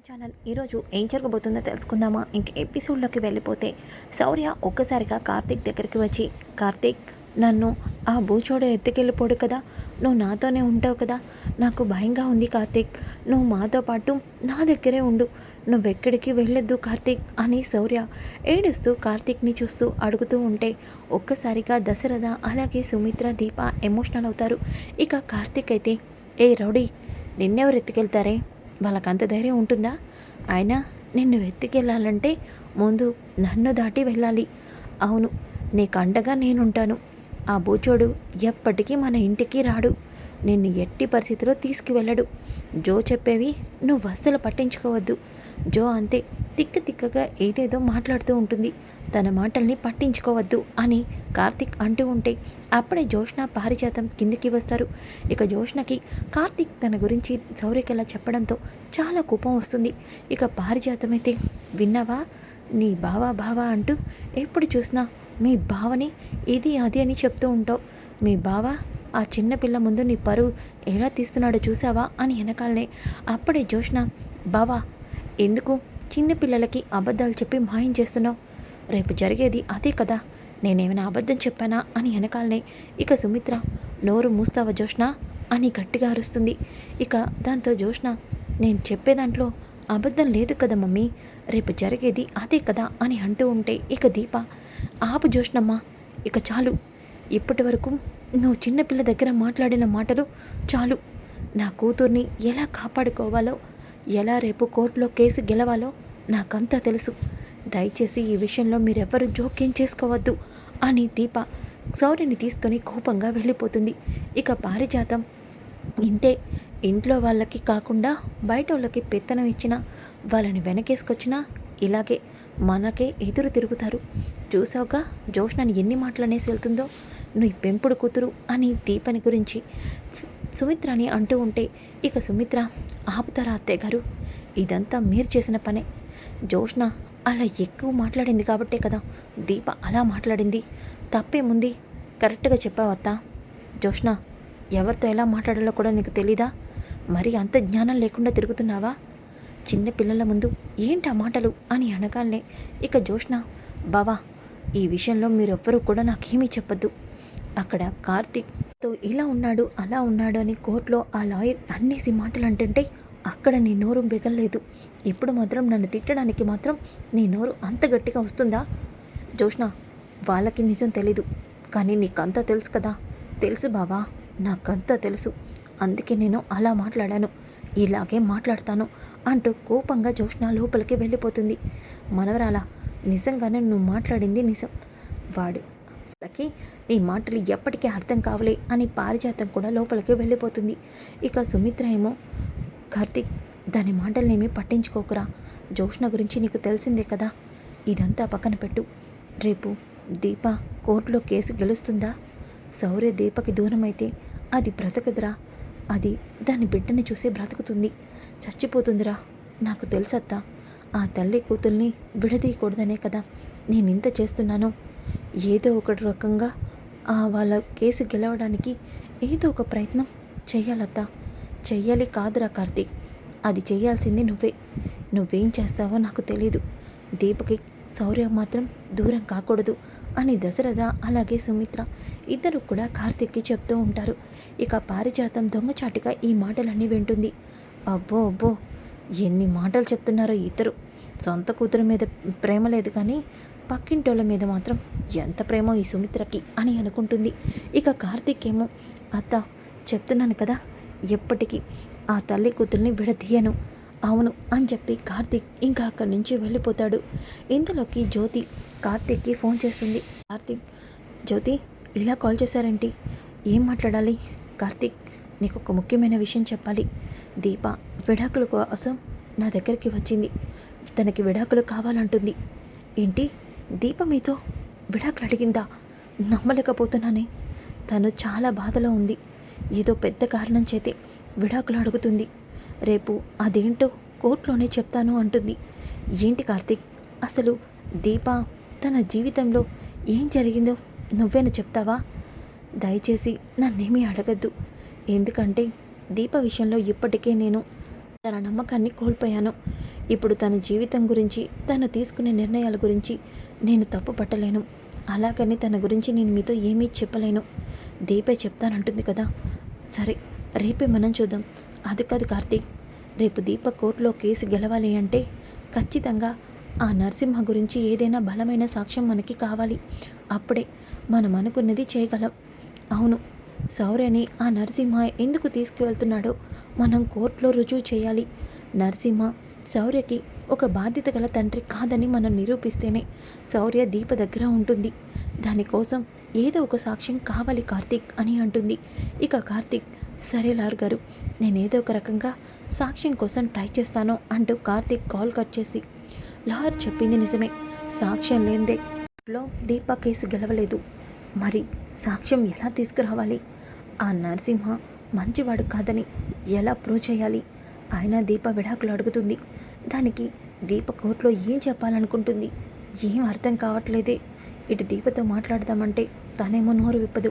My channel ఈరోజు ఏం జరగబోతుందో తెలుసుకుందామా? ఇంక ఎపిసోడ్లోకి వెళ్ళిపోతే శౌర్య ఒక్కసారిగా కార్తీక్ దగ్గరికి వచ్చి కార్తీక్ నన్ను ఆ బూచోడు ఎత్తుకెళ్ళిపోడు కదా? నువ్వు నాతోనే ఉంటావు కదా? నాకు భయంగా ఉంది కార్తీక్. నువ్వు మాతో పాటు నా దగ్గరే ఉండు. నువ్వెక్కడికి వెళ్ళొద్దు కార్తీక్ అని శౌర్య ఏడుస్తూ కార్తీక్ని చూస్తూ అడుగుతూ ఉంటే ఒక్కసారిగా దశరథ అలాగే సుమిత్ర దీప ఎమోషనల్ అవుతారు. ఇక కార్తీక్ అయితే ఏ రౌడీ నిన్నెవరు ఎత్తుకెళ్తారే? వాళ్ళకంత ధైర్యం ఉంటుందా? అయినా నిన్ను ఎత్తుకెళ్ళాలంటే ముందు నన్ను దాటి వెళ్ళాలి. అవును నీకు అండగా నేనుంటాను. ఆ బూచోడు ఎప్పటికీ మన ఇంటికి రాడు. నిన్ను ఎట్టి పరిస్థితిలో తీసుకువెళ్ళడు. జో చెప్పేవి నువ్వు అస్సలు పట్టించుకోవద్దు. జో అంతే తిక్క తిక్కగా ఏదేదో మాట్లాడుతూ ఉంటుంది. తన మాటల్ని పట్టించుకోవద్దు అని కార్తిక్ అంటూ ఉంటే అప్పుడే జోష్ణ పారిజాతం కిందికి వస్తారు. ఇక జోష్ణకి కార్తిక్ తన గురించి సౌరికలా చెప్పడంతో చాలా కోపం వస్తుంది. ఇక పారిజాతం అయితే విన్నావా? నీ బావా బావా అంటూ ఎప్పుడు చూసినా మీ బావని ఇది అది అని చెప్తూ ఉంటావు. మీ బావ ఆ చిన్న పిల్ల ముందు నీ పరువు ఎలా తీస్తున్నాడో చూసావా అని వెనకాలనే. అప్పుడే జోష్ణ బావా ఎందుకు చిన్నపిల్లలకి అబద్ధాలు చెప్పి మాయం చేస్తున్నావు? రేపు జరిగేది అదే కదా. నేనేమైనా అబద్ధం చెప్పానా? అని వెనకాలనే. ఇక సుమిత్ర నోరు మూస్తావా జోష్ణ అని గట్టిగా అరుస్తుంది. ఇక దాంతో జోష్ణ నేను చెప్పే దాంట్లో అబద్ధం లేదు కదా మమ్మీ. రేపు జరిగేది అదే కదా అని అంటూ ఉంటే ఇక దీప ఆపు జోష్ణమ్మ ఇక చాలు. ఇప్పటి వరకు నువ్వు చిన్నపిల్ల దగ్గర మాట్లాడిన మాటలు చాలు. నా కూతుర్ని ఎలా కాపాడుకోవాలో ఎలా రేపు కోర్టులో కేసు గెలవాలో నాకంతా తెలుసు. దయచేసి ఈ విషయంలో మీరెవ్వరూ జోక్యం చేసుకోవద్దు అని దీప సౌర్యని తీసుకొని కోపంగా వెళ్ళిపోతుంది. ఇక పారిజాతం ఇంటే ఇంట్లో వాళ్ళకి కాకుండా బయట వాళ్ళకి పెత్తనం ఇచ్చినా వాళ్ళని వెనకేసుకొచ్చినా ఇలాగే మనకే ఎదురు తిరుగుతారు. చూసావుగా జోష్నని ఎన్ని మాటలు అనేసి వెళ్తుందో? నువ్వు పెంపుడు కూతురు అని దీపని గురించి సుమిత్రని అంటూ ఉంటే ఇక సుమిత్ర ఆపుతారా అత్తయ్య గారు ఇదంతా మీరు చేసిన పనే. జోష్న అలా ఎక్కువ మాట్లాడింది కాబట్టే కదా దీప అలా మాట్లాడింది. తప్పేముంది? కరెక్ట్గా చెప్పావత్తా జోష్న ఎవరితో ఎలా మాట్లాడాలో కూడా నీకు తెలీదా? మరి అంత జ్ఞానం లేకుండా తిరుగుతున్నావా? చిన్న పిల్లల ముందు ఏంటి ఆ మాటలు అని అనగానే ఇక జోష్న బావా ఈ విషయంలో మీరెవ్వరూ కూడా నాకేమీ చెప్పొద్దు. అక్కడ కార్తీక్తో ఇలా ఉన్నాడు అలా ఉన్నాడు అని కోర్టులో ఆ లాయర్ అన్నేసి మాటలు అంటుంటే అక్కడ నీ నోరు బిగలేదు ఇప్పుడు మాత్రం నన్ను తిట్టడానికి మాత్రం నీ నోరు అంత గట్టిగా వస్తుందా? జోష్ణ వాళ్ళకి నిజం తెలీదు. కానీ నీకంతా తెలుసు కదా. తెలుసు బావా నాకంతా తెలుసు. అందుకే నేను అలా మాట్లాడాను. ఇలాగే మాట్లాడతాను అంటూ కోపంగా జోష్ణ లోపలికి వెళ్ళిపోతుంది. మనవరాల నిజంగానే నువ్వు మాట్లాడింది నిజం. వాడు వాళ్ళకి నీ మాటలు ఎప్పటికీ అర్థం కావలే అని పారిజాతం కూడా లోపలికి వెళ్ళిపోతుంది. ఇక సుమిత్ర ఏమో కార్తీక్ దాని మాటలనేమీ పట్టించుకోకురా. జోష్న గురించి నీకు తెలిసిందే కదా. ఇదంతా పక్కన పెట్టు. రేపు దీప కోర్టులో కేసు గెలుస్తుందా? సౌర్య దీపకి దూరం అయితే అది బ్రతకదురా. అది దాని బిడ్డని చూసే బ్రతుకుతుంది. చచ్చిపోతుందిరా. నాకు తెలుసత్తా. ఆ తల్లి కూతుల్ని విడదీయకూడదనే కదా. నేను ఇంత చేస్తున్నాను ఏదో ఒకటి రకంగా ఆ వాళ్ళ కేసు గెలవడానికి ఏదో ఒక ప్రయత్నం చెయ్యాలత్తా. చెయ్యాలి కాదురా కార్తీక్. అది చేయాల్సింది నువ్వే. నువ్వేం చేస్తావో నాకు తెలీదు. దీపకి శౌర్య మాత్రం దూరం కాకూడదు అని దశరథ అలాగే సుమిత్ర ఇద్దరు కూడా కార్తీక్కి చెప్తూ ఉంటారు. ఇక పారిజాతం దొంగచాటుగా ఈ మాటలన్నీ వింటుంది. అబ్బో అబ్బో ఎన్ని మాటలు చెప్తున్నారో ఇద్దరు. సొంత కూతురు మీద ప్రేమ లేదు కానీ పక్కింటోళ్ళ మీద మాత్రం ఎంత ప్రేమో ఈ సుమిత్రకి అని అనుకుంటుంది. ఇక కార్తీక్ ఏమో అత్త చెప్తున్నాను కదా ఎప్పటికీ ఆ తల్లి కూతుర్ని విడదీయను. అవును అని చెప్పి కార్తీక్ ఇంకా అక్కడి నుంచి వెళ్ళిపోతాడు. ఇంతలోకి జ్యోతి కార్తీక్కి ఫోన్ చేస్తుంది. కార్తీక్ జ్యోతి ఇలా కాల్ చేశారేంటి? ఏం మాట్లాడాలి? కార్తీక్ నీకు ఒక ముఖ్యమైన విషయం చెప్పాలి. దీప విడాకుల కోసం నా దగ్గరికి వచ్చింది. తనకి విడాకులు కావాలంటుంది. ఏంటి? దీప మీతో విడాకులు అడిగిందా నమ్మలేకపోతున్నానే. తను చాలా బాధలో ఉంది. ఏదో పెద్ద కారణం చేతే విడాకులు అడుగుతుంది. రేపు అదేంటో కోర్టులోనే చెప్తాను అంటుంది. ఏంటి కార్తీక్? అసలు దీప తన జీవితంలో ఏం జరిగిందో నువ్వేనా చెప్తావా? దయచేసి నన్నేమీ అడగద్దు. ఎందుకంటే దీప విషయంలో ఇప్పటికే నేను తన నమ్మకాన్ని కోల్పోయాను. ఇప్పుడు తన జీవితం గురించి తను తీసుకునే నిర్ణయాల గురించి నేను తప్పు పట్టలేను. అలాగని తన గురించి నేను మీతో ఏమీ చెప్పలేను. దీపే చెప్తానంటుంది కదా. సరే రేపే మనం చూద్దాం. అది కాదు కార్తీక్ రేపు దీప కోర్టులో కేసు గెలవాలి అంటే ఖచ్చితంగా ఆ నరసింహ గురించి ఏదైనా బలమైన సాక్ష్యం మనకి కావాలి. అప్పుడే మనం అనుకున్నది చేయగలం. అవును సౌర్యని ఆ నరసింహ ఎందుకు తీసుకువెళ్తున్నాడో మనం కోర్టులో రుజువు చేయాలి. నరసింహ శౌర్యకి ఒక బాధ్యత గల తండ్రి కాదని మనం నిరూపిస్తేనే శౌర్య దీప దగ్గర ఉంటుంది. దానికోసం ఏదో ఒక సాక్ష్యం కావాలి కార్తీక్ అని అంటుంది. ఇక కార్తీక్ సరే లార్ గారు నేనేదో ఒక రకంగా సాక్ష్యం కోసం ట్రై చేస్తాను అంటూ కార్తీక్ కాల్ కట్ చేసి లార్ చెప్పింది నిజమే. సాక్ష్యం లేనిదే లో దీప కేసు గెలవలేదు. మరి సాక్ష్యం ఎలా తీసుకురావాలి? ఆ నరసింహ మంచివాడు కాదని ఎలా ప్రూవ్ చేయాలి? అయినా దీప విడాకులు అడుగుతుంది. దానికి దీప కోర్టులో ఏం చెప్పాలనుకుంటుంది? ఏం అర్థం కావట్లేదే. ఇటు దీపతో మాట్లాడదామంటే తనేమో నోరు విప్పదు.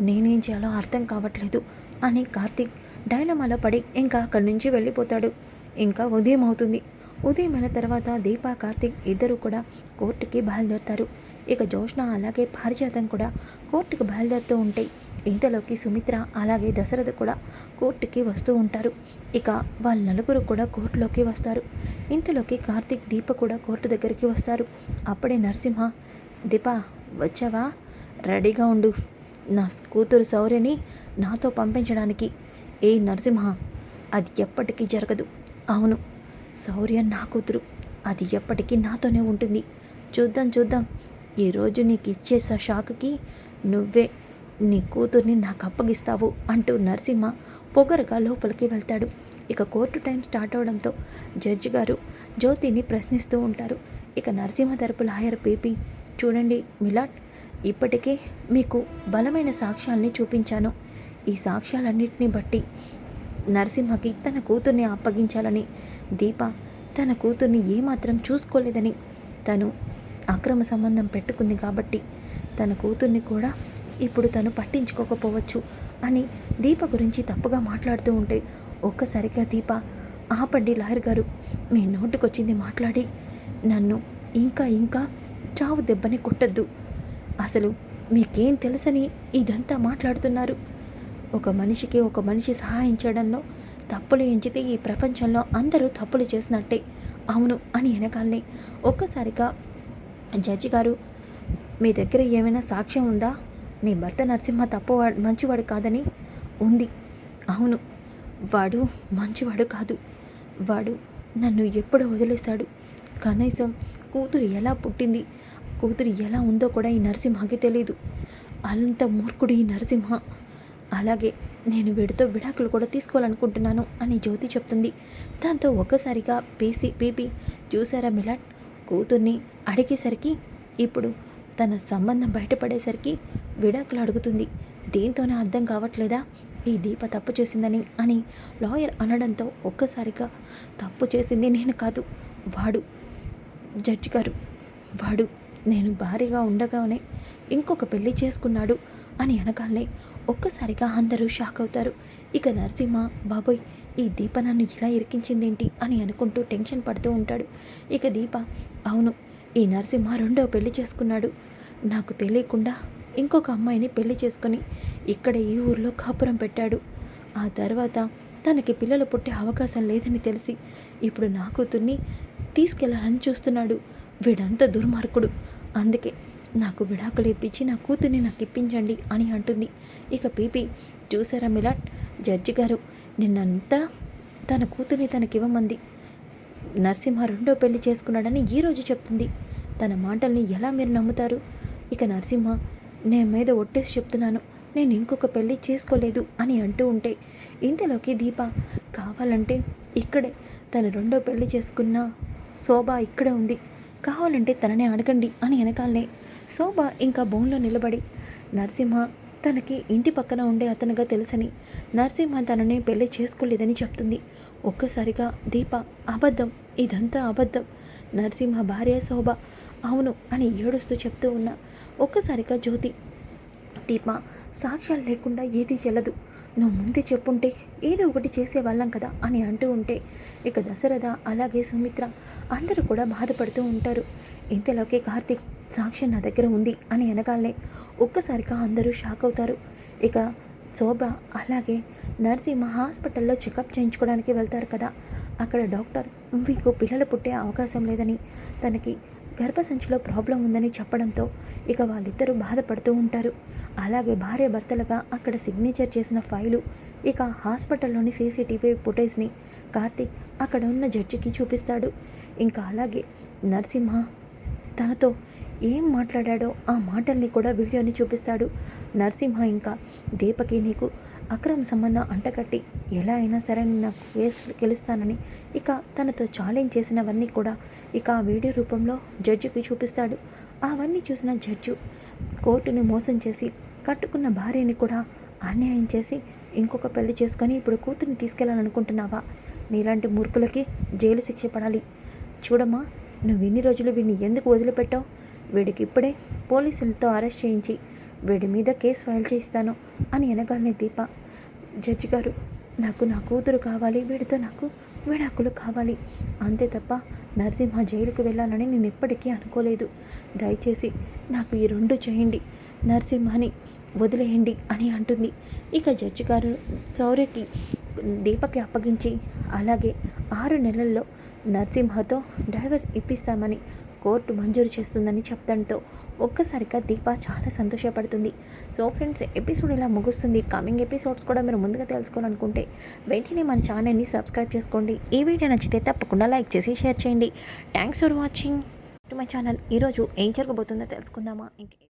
నేనేం చేయాలో అర్థం కావట్లేదు అని కార్తీక్ డైలమాలో పడి ఇంకా అక్కడి నుంచి వెళ్ళిపోతాడు. ఇంకా ఉదయం అవుతుంది. ఉదయమైన తర్వాత దీప కార్తీక్ ఇద్దరు కూడా కోర్టుకి బయలుదేరుతారు. ఇక జోష్న అలాగే పారిజాతం కూడా కోర్టుకి బయలుదేరుతూ ఉంటే ఇంతలోకి సుమిత్ర అలాగే దశరథ కూడా కోర్టుకి వస్తూ ఉంటారు. ఇక వాళ్ళ నలుగురు కూడా కోర్టులోకి వస్తారు. ఇంతలోకి కార్తీక్ దీప కూడా కోర్టు దగ్గరికి వస్తారు. అప్పుడే నరసింహ దీప వచ్చావా? రెడీగా ఉండు. నా కూతురు సౌర్యని నాతో పంపించడానికి. ఏ నరసింహ అది ఎప్పటికీ జరగదు. అవును శౌర్య నా కూతురు. అది ఎప్పటికీ నాతోనే ఉంటుంది. చూద్దాం చూద్దాం. ఈరోజు నీకు ఇచ్చే షాక్కి నువ్వే నీ కూతుర్ని నాకు అప్పగిస్తావు అంటూ నరసింహ పొగరుగా లోపలికి వెళ్తాడు. ఇక కోర్టు టైం స్టార్ట్ అవడంతో జడ్జి గారు జ్యోతిని ప్రశ్నిస్తూ ఉంటారు. ఇక నరసింహ తరపు లాయర్ పీపీ చూడండి మిలాట్ ఇప్పటికే మీకు బలమైన సాక్ష్యాల్ని చూపించాను. ఈ సాక్ష్యాలన్నింటినీ బట్టి నరసింహకి తన కూతుర్ని అప్పగించాలని దీప తన కూతుర్ని ఏమాత్రం చూసుకోలేదని తను అక్రమ సంబంధం పెట్టుకుంది కాబట్టి తన కూతుర్ని కూడా ఇప్పుడు తను పట్టించుకోకపోవచ్చు అని దీప గురించి తప్పుగా మాట్లాడుతూ ఉంటే ఒక్కసారిగా దీప ఆపండి లాయర్ గారు మీ నోటికొచ్చింది మాట్లాడి. నన్ను ఇంకా ఇంకా చావు దెబ్బని కొట్టద్దు. అసలు మీకేం తెలుసని ఇదంతా మాట్లాడుతున్నారు. ఒక మనిషికి ఒక మనిషి సహాయం చేయడంలో తప్పులు ఎంచితే ఈ ప్రపంచంలో అందరూ తప్పులు చేసినట్టే. అవును అని వెనకాలనే ఒక్కసారిగా జడ్జి గారు మీ దగ్గర ఏమైనా సాక్ష్యం ఉందా? నీ భర్త నరసింహ తప్పు మంచివాడు కాదని ఉంది. అవును వాడు మంచివాడు కాదు. వాడు నన్ను ఎప్పుడు వదిలేశాడు. కనీసం కూతురు ఎలా పుట్టింది కూతురు ఎలా ఉందో కూడా ఈ నరసింహకి తెలియదు అంత మూర్ఖుడు ఈ నరసింహ. అలాగే నేను వీడితో విడాకులు కూడా తీసుకోవాలనుకుంటున్నాను అని జ్యోతి చెప్తుంది. దాంతో ఒక్కసారిగా పేసి పీపీ చూసారా మిలాట్ కూతుర్ని అడిగేసరికి ఇప్పుడు తన సంబంధం బయటపడేసరికి విడాకులు అడుగుతుంది. దీంతోనే అర్థం కావట్లేదా? ఈ దీప తప్పు చేసిందని అని లాయర్ అనడంతో ఒక్కసారిగా తప్పు చేసింది నేను కాదు వాడు జడ్జి గారు. వాడు నేను భారీగా ఉండగానే ఇంకొక పెళ్ళి చేసుకున్నాడు అని అనగానే ఒక్కసారిగా అందరూ షాక్ అవుతారు. ఇక నరసింహ బాబోయ్ ఈ దీప నన్ను ఇలా ఇరికించిందేంటి అని అనుకుంటూ టెన్షన్ పడుతూ ఉంటాడు. ఇక దీప అవును ఈ నరసింహ రెండో పెళ్ళి చేసుకున్నాడు. నాకు తెలియకుండా ఇంకొక అమ్మాయిని పెళ్ళి చేసుకొని ఇక్కడ ఈ ఊర్లో కాపురం పెట్టాడు. ఆ తర్వాత తనకి పిల్లలు పుట్టే అవకాశం లేదని తెలిసి ఇప్పుడు నా కూతుర్ని తీసుకెళ్ళాలని చూస్తున్నాడు. వీడంత దుర్మార్గుడు. అందుకే నాకు విడాకులు ఇప్పించి నా కూతుర్ని నాకు ఇప్పించండి అని అంటుంది. ఇక పీపీ చూసారా మిలాట్? జడ్జి గారు నిన్నంతా తన కూతుర్ని తనకివ్వమంది. నరసింహ రెండో పెళ్ళి చేసుకున్నాడని ఈరోజు చెప్తుంది. తన మాటల్ని ఎలా మీరు నమ్ముతారు? ఇక నరసింహ నేను మీద ఒట్టేసి చెప్తున్నాను. నేను ఇంకొక పెళ్ళి చేసుకోలేదు అని అంటూ ఉంటే ఇంతలోకి దీప కావాలంటే ఇక్కడే తను రెండో పెళ్ళి చేసుకున్న శోభ ఇక్కడే ఉంది. కావాలంటే తననే అడగండి అని వెనకాలనే శోభ ఇంకా బోన్లో నిలబడి నరసింహ తనకి ఇంటి పక్కన ఉండే అతనుగా తెలుసని నరసింహ తనని పెళ్ళి చేసుకోలేదని చెప్తుంది. ఒక్కసారిగా దీప అబద్ధం ఇదంతా అబద్ధం. నరసింహ భార్య శోభ అవును అని ఏడుస్తూ చెప్తూ ఉన్నా ఒక్కసారిగా జ్యోతి దీప సాక్ష్యాలు లేకుండా ఏది చెల్లదు. నువ్వు ముందే చెప్పుంటే ఏదో ఒకటి చేసేవాళ్ళం కదా అని అంటూ ఉంటే ఇక దశరథ అలాగే సుమిత్ర అందరూ కూడా బాధపడుతూ ఉంటారు. ఇంతలోకి కార్తీక్ సాక్ష్యం నా దగ్గర ఉంది అని అనగానే ఒక్కసారిగా అందరూ షాక్ అవుతారు. ఇక శోభ అలాగే నర్సింహ హాస్పిటల్లో చెకప్ చేయించుకోవడానికి వెళ్తారు కదా. అక్కడ డాక్టర్ మీకు పిల్లలు పుట్టే అవకాశం లేదని తనకి గర్భసంచిలో ప్రాబ్లం ఉందని చెప్పడంతో ఇక వాళ్ళిద్దరూ బాధపడుతూ ఉంటారు. అలాగే భార్య భర్తలుగా అక్కడ సిగ్నేచర్ చేసిన ఫైలు ఇక హాస్పిటల్లోని సీసీటీవీ ఫుటేజ్ని కార్తీక్ అక్కడ ఉన్న జడ్జికి చూపిస్తాడు. ఇంకా అలాగే నరసింహ తనతో ఏం మాట్లాడాడో ఆ మాటల్ని కూడా వీడియోని చూపిస్తాడు. నరసింహ ఇంకా దీపకి నీకు అక్రమ సంబంధం అంటగట్టి ఎలా అయినా సరే నాకు కేసు గెలుస్తానని ఇక తనతో ఛాలెంజ్ చేసినవన్నీ కూడా ఇక ఆ వీడియో రూపంలో జడ్జికి చూపిస్తాడు. అవన్నీ చూసిన జడ్జు కోర్టుని మోసం చేసి కట్టుకున్న భార్యని కూడా అన్యాయం చేసి ఇంకొక పెళ్ళి చేసుకొని ఇప్పుడు కూతుర్ని తీసుకెళ్ళాలనుకుంటున్నావా నీలాంటి మూర్ఖులకి జైలు శిక్ష పడాలి. చూడమ్మా నువ్వు ఇన్ని రోజులు వీడిని ఎందుకు వదిలిపెట్టావు? వీడికి ఇప్పుడే పోలీసులతో అరెస్ట్ చేయించి వీడి మీద కేసు ఫైల్ చేయిస్తాను అని అనగానే దీప జడ్జి గారు నాకు నా కూతురు కావాలి వీడితో నాకు విడాకులు కావాలి. అంతే తప్ప నరసింహ జైలుకు వెళ్ళాలని నేను ఎప్పటికీ అనుకోలేదు. దయచేసి నాకు ఈ రెండు చేయండి. నరసింహని వదిలేయండి అని అంటుంది. ఇక జడ్జి గారు సౌర్యకి దీపకి అప్పగించి అలాగే ఆరు నెలల్లో నరసింహతో డైవర్స్ ఇప్పిస్తామని కోర్టు మంజూరు చేస్తుందని చెప్పడంతో ఒక్కసారిగా దీప చాలా సంతోషపడుతుంది. సో ఫ్రెండ్స్ ఎపిసోడ్ ఇలా ముగుస్తుంది. కమింగ్ ఎపిసోడ్స్ కూడా మీరు ముందుగా తెలుసుకోవాలనుకుంటే వెంటనే మన ఛానల్ని సబ్స్క్రైబ్ చేసుకోండి. ఈ వీడియో నచ్చితే తప్పకుండా లైక్ చేసి షేర్ చేయండి. Thanks for watching to my channel ఈరోజు ఏం జరగబోతుందో తెలుసుకుందామా? ఇంకే